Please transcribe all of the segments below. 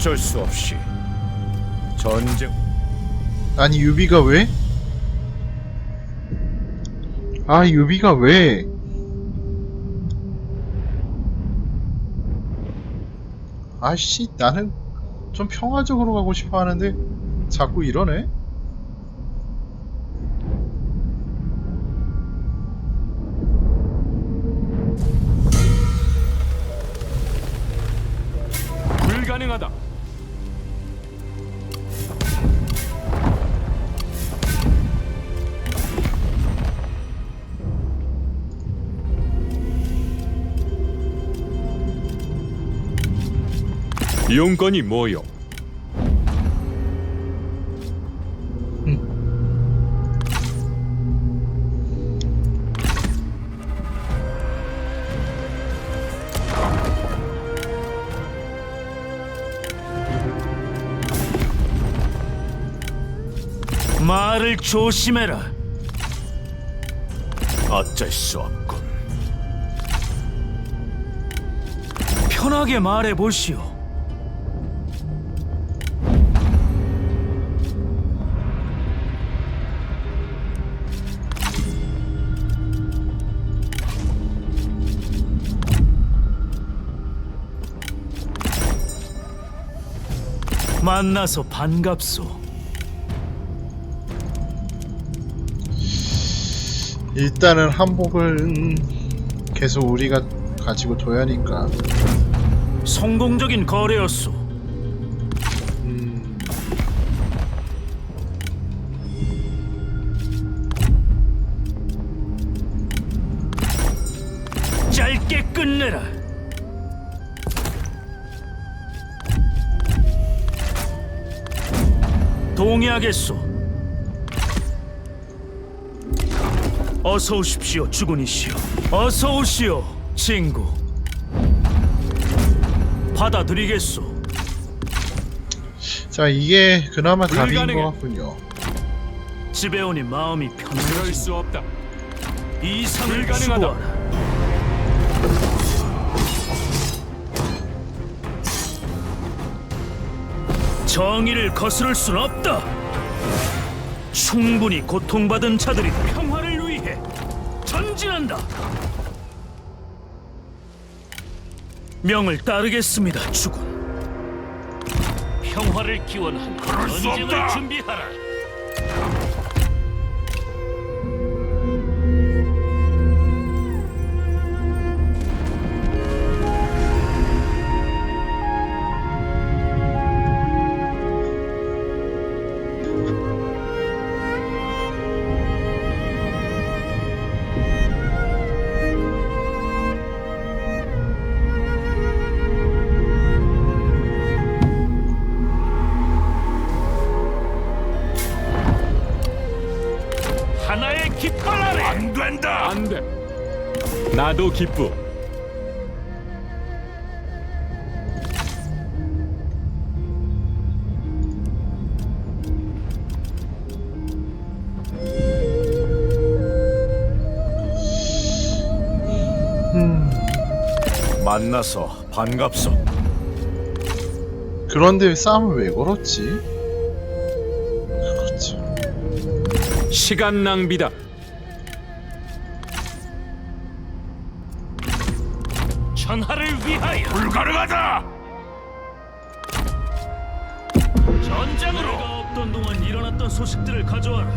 어쩔 수 없이 전쟁 아니 유비가 왜? 아 유비가 왜? 아씨 나는 좀 평화적으로 가고 싶어 하는데 자꾸 이러네? 불가능하다. 용건이 뭐요? 말을 조심해라. 어쩔 수 없군. 편하게 말해 보시오. 만나서 반갑소. 일단은 한복을 계속 우리가 가지고 둬야 하니까 성공적인 거래였소. 동의하겠소. 어서 오십시오, 주군이시여. 어서 오시오, 친구. 받아들이겠소. 자 이게 그나마 답인 불가능해. 것 같군요 집에 오니 마음이 그럴 편해지. 수 없다. 이상을 불가능하다. 추구하라. 정의를 거스를 순 없다. 충분히 고통받은 자들이 평화를 위해 전진한다. 명을 따르겠습니다, 주군. 평화를 기원한 전쟁을 준비하라. 안 돼. 나도 기쁘. 만나서 반갑소. 그런데 싸움을 왜 걸었지? 그렇죠 시간 낭비다. 가능하다. 전장으로 내가 없던 동안 일어났던 소식들을 가져와라.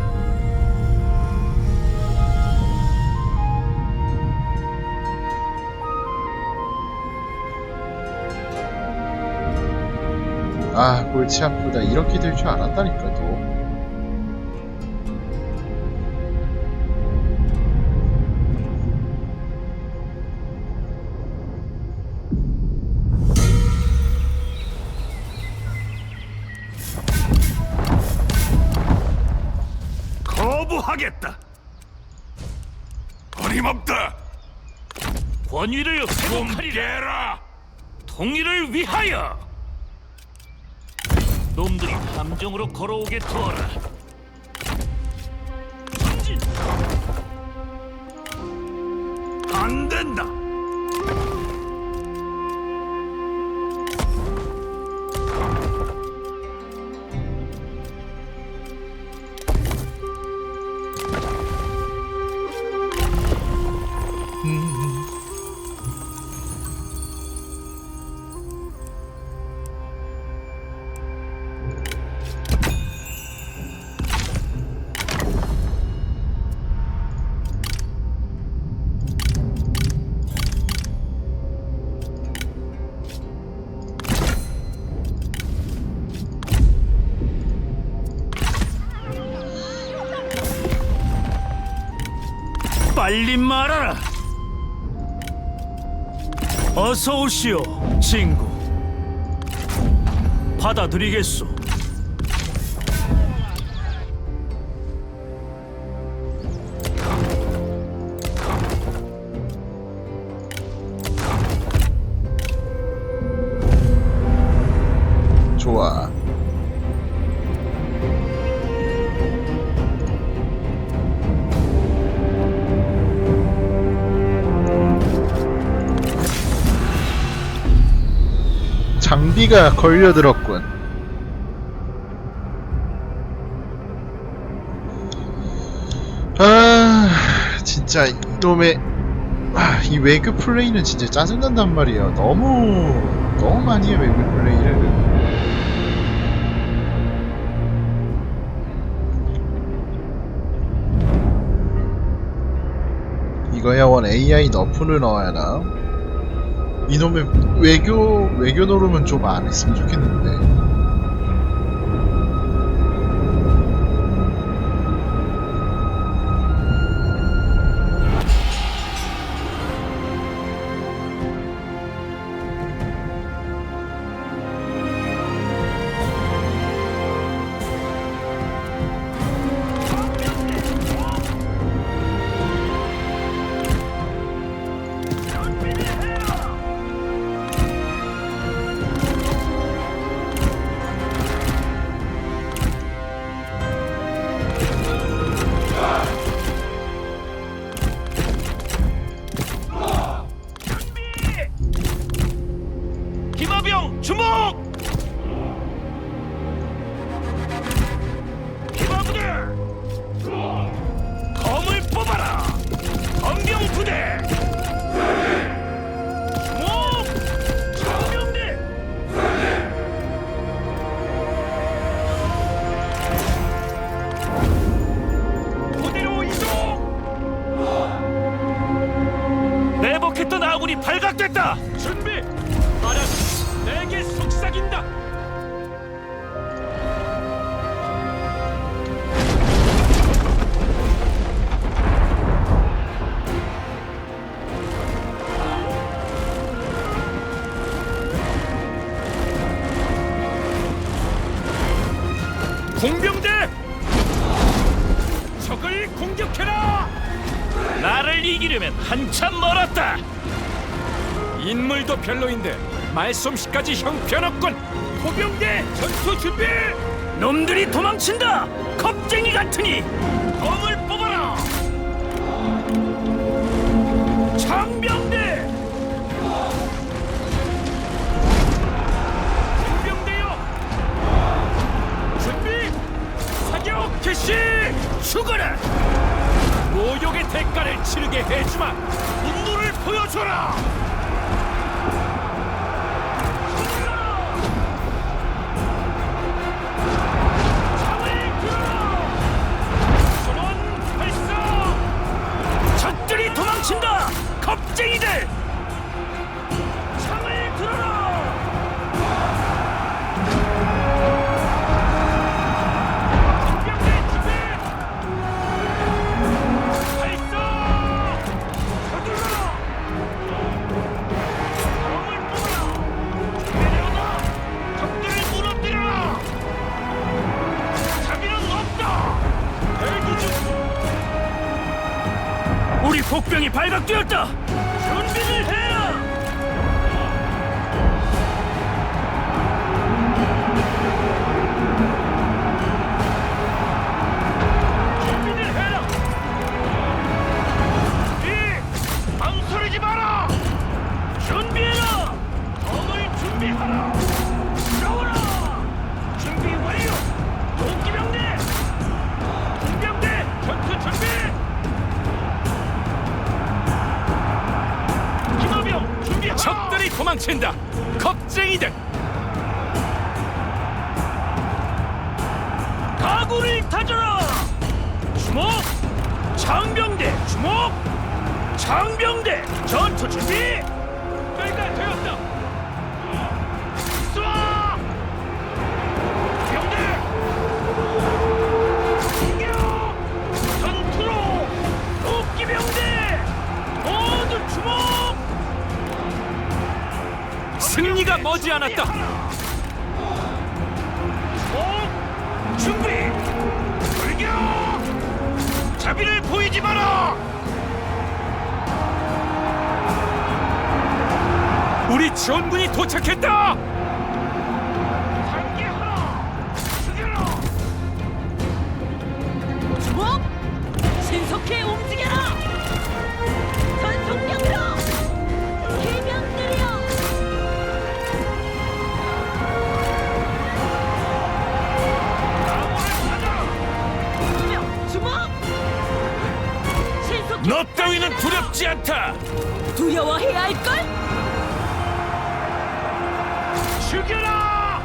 아 골치 아프다 이렇게 될 줄 알았다니까 빨리 말하라. 어서 오시오, 친구. 받아들이겠소. 장비가 걸려들었군. 아, 진짜 이놈의 아, 이 외교 플레이는 진짜 짜증난단 말이에요. 너무 너무 많이 해 외교 플레이를. 이거야 원 AI 너프를 넣어야 하나? 이놈의 외교 외교 노름은 좀 안 했으면 좋겠는데. 내복했던 아군이 발각됐다! 준비! 알았어! 내게 속삭인다! 공병대! 적을 공격해라! 나를 이기려면 한참 멀었다! 인물도 별로인데 말솜씨까지 형편없군. 포병대 전투 준비! 놈들이 도망친다! 겁쟁이 같으니! 검을 뽑아라! 장병대! 군병대여! 준비! 사격 개시! 죽어라! 모욕의 대가를 치르게 해주마! 분노를 보여줘라 도망친다! 겁쟁이들! 복병이 발각되었다! 자비를 보이지 마라. 우리 지원군이 도착했다. 너 따위는 두렵지 않다. 두려워해야 할걸? 죽여라!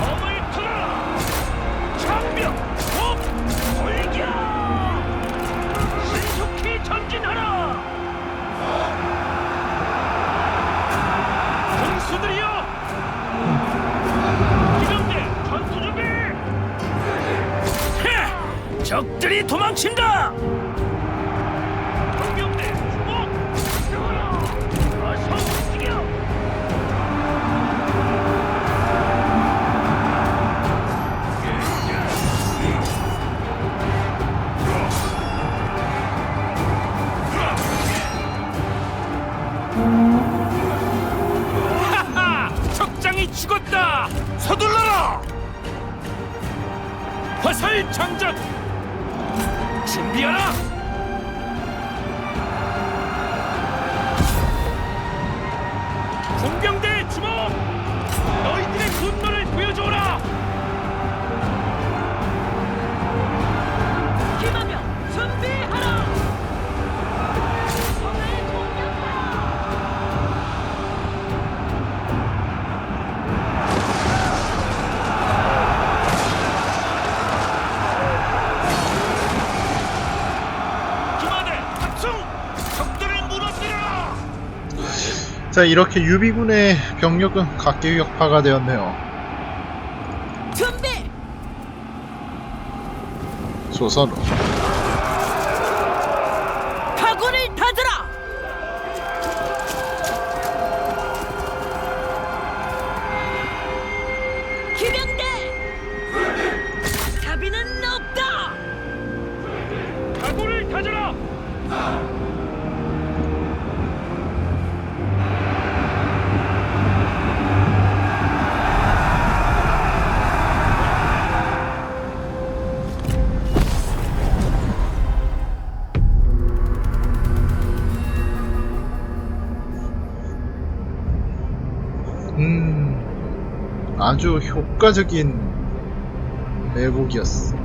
검을 들어라! 장벽! 법! 돌겨! 신속히 전진하라! 공수들이여! 기병대 전투 준비! 헤! 적들이 도망친다! 자 이렇게 유비군의 병력은 각계 격파가 되었네요. 준비! 조선으로. 아주 효과적인 매복이었어.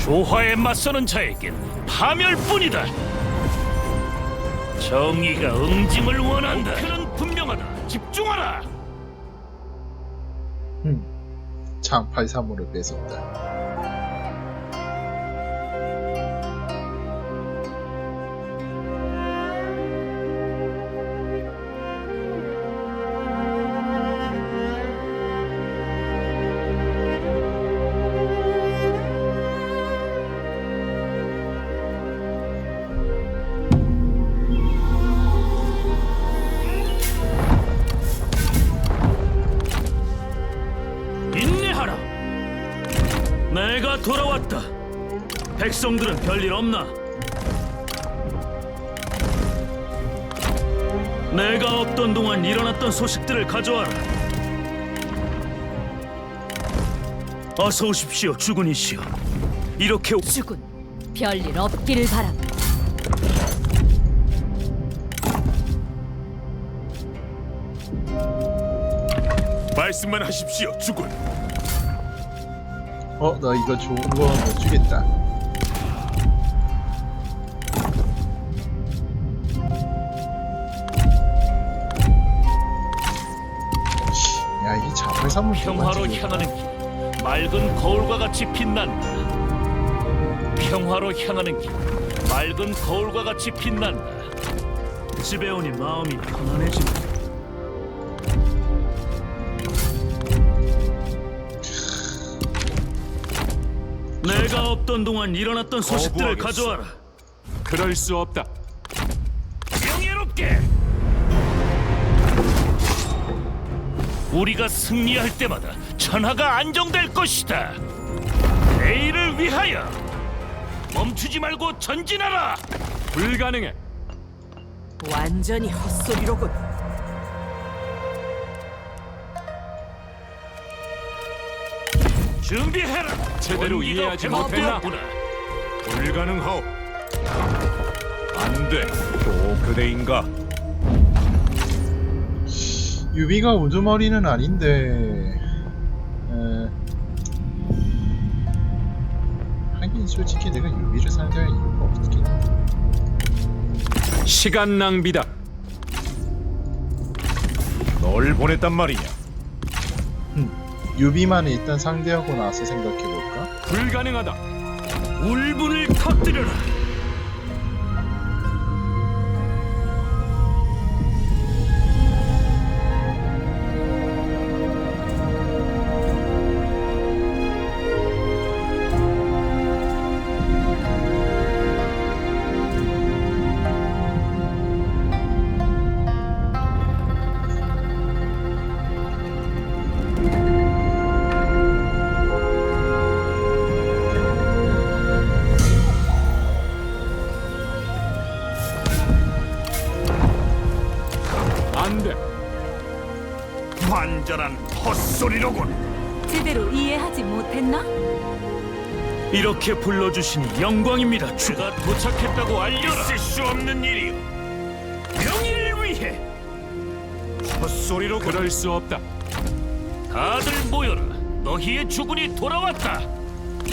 조화에 맞서는 자에겐 파멸뿐이다. 정의가 응징을 원한다. 목표는 분명하다. 집중하라. 음, 장팔사물을 뺏었다. 돌아왔다. 백성들은 별일 없나? 내가 없던 동안 일어났던 소식들을 가져와라. 어서 오십시오, 주군이시여. 이렇게 주군, 별일 없기를 바랍니다. 말씀만 하십시오, 주군. 어, 나 이거 좋은 거 못 주겠다. 야, 이 장팔사물 평화로 향하는 길, 맑은 거울과 같이 빛난다. 평화로 향하는 길, 맑은 거울과 같이 빛난다. 집에 오니 마음이 편안해진다. 내가 없던 동안 일어났던 소식들을 거부하겠어. 가져와라. 그럴 수 없다. 명예롭게. 우리가 승리할 때마다 천하가 안정될 것이다. 내일을 위하여 멈추지 말고 전진하라. 불가능해. 완전히 헛소리로군. 준비해라. 제대로 이해하지 못했나? 불가능하오. 안 돼. 또 그대인가? 유비가 우두머리는 아닌데 에... 하긴 솔직히 내가 유비를 상대할 이유가 없긴 해. 시간 낭비다. 널 보냈단 말이냐? 유비만 일단 상대하고 나서 생각해볼까? 불가능하다. 울분을 터뜨려라. 안 돼. 완전한 헛소리로군. 제대로 이해하지 못했나? 이렇게 불러주시니 영광입니다. 주가 도착했다고 알려라. 있을 수 없는 일이오. 명예를 위해 헛소리로군. 그럴 수 없다. 다들 모여라. 너희의 주군이 돌아왔다.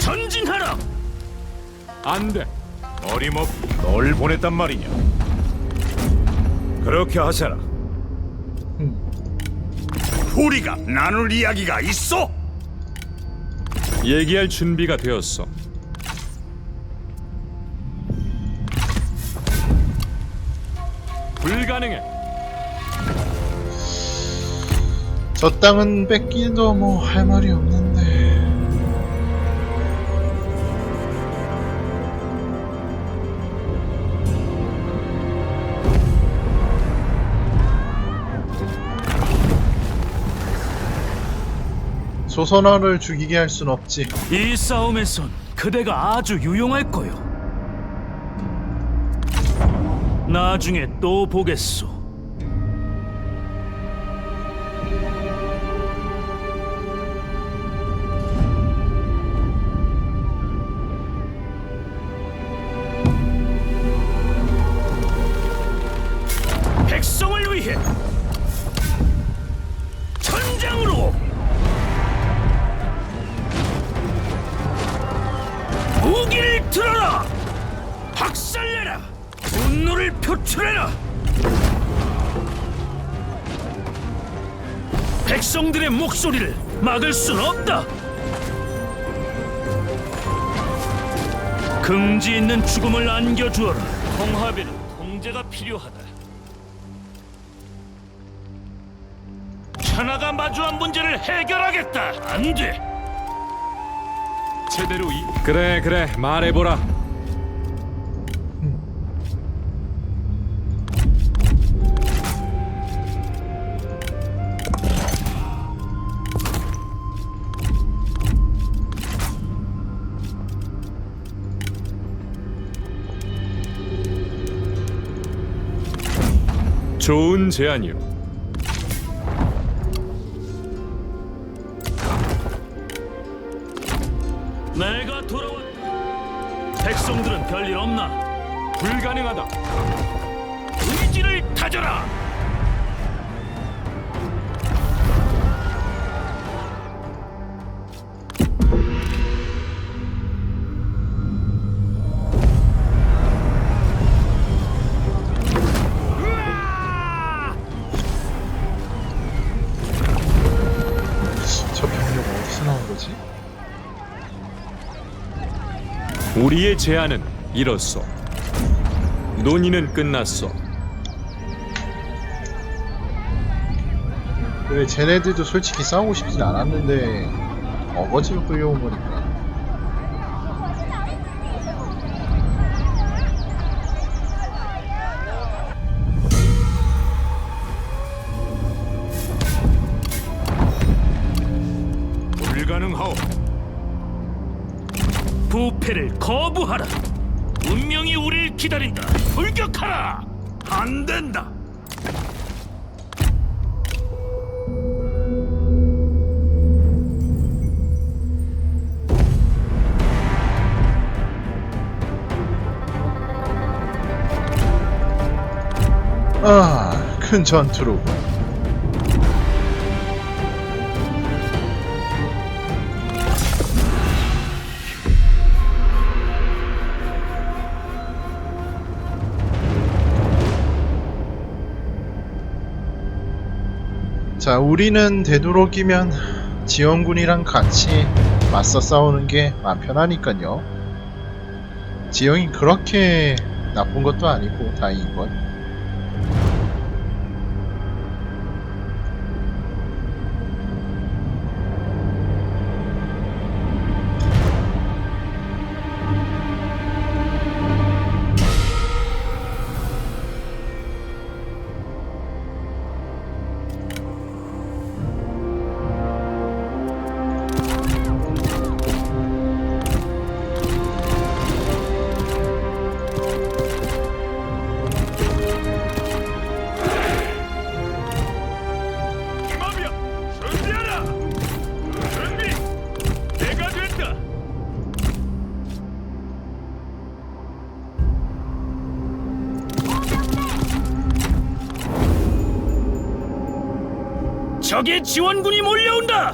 전진하라. 안 돼. 어림없. 널 보냈단 말이냐? 그렇게 하셔라. 우리가 나눌 이야기가 있어? 얘기할 준비가 되었어. 불가능해. 저 땅은 뺏기도 뭐 할 말이 없는 조선어를 죽이게 할 순 없지 이 싸움에선 그대가 아주 유용할 거요. 나중에 또 보겠소. 막을 순 없다! 긍지 있는 죽음을 안겨주어라. 홍화비는 통제가 필요하다. 천하가 마주한 문제를 해결하겠다. 안 돼. 제대로 이. 그래 그래 말해보라. 제안이요. 내가 돌아왔다. 백성들은 별일 없나? 불가능하다. 의지를 다져라. 우리의 제안은 이렇소. 논의는 끝났어. 그래 쟤네들도 솔직히 싸우고 싶진 않았는데 어거지로 끌려온 거니까 거부하라. 운명이 우리를 기다린다. 돌격하라. 안 된다. 아, 큰 전투로. 자, 우리는 되도록이면 지원군이랑 같이 맞서 싸우는 게 마음 편하니까요. 지형이 그렇게 나쁜 것도 아니고 다행인 건. 적의 지원군이 몰려온다.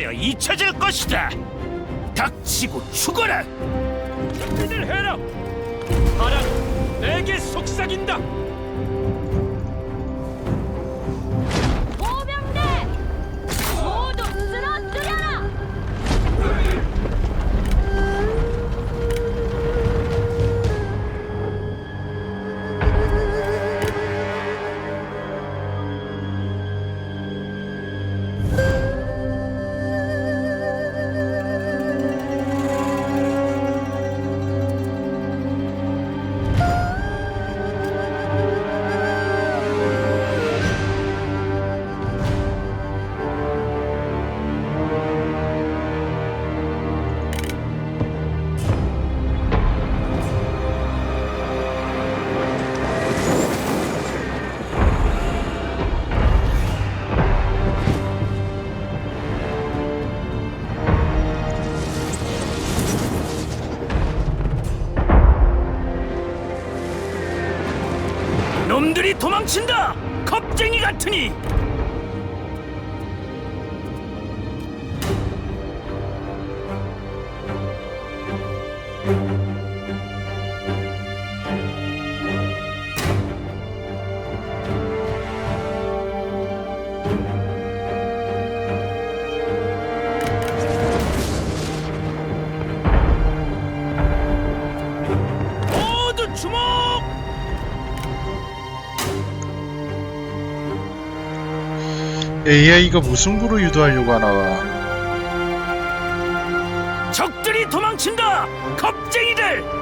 하여 잊혀질 것이다. 닥치고 죽어라. 준비들 해라. 바람 내게 속삭인다. 도망친다. 겁쟁이 같으니. AI가 무승부로 유도하려고 하나 적들이 도망친다! 겁쟁이들!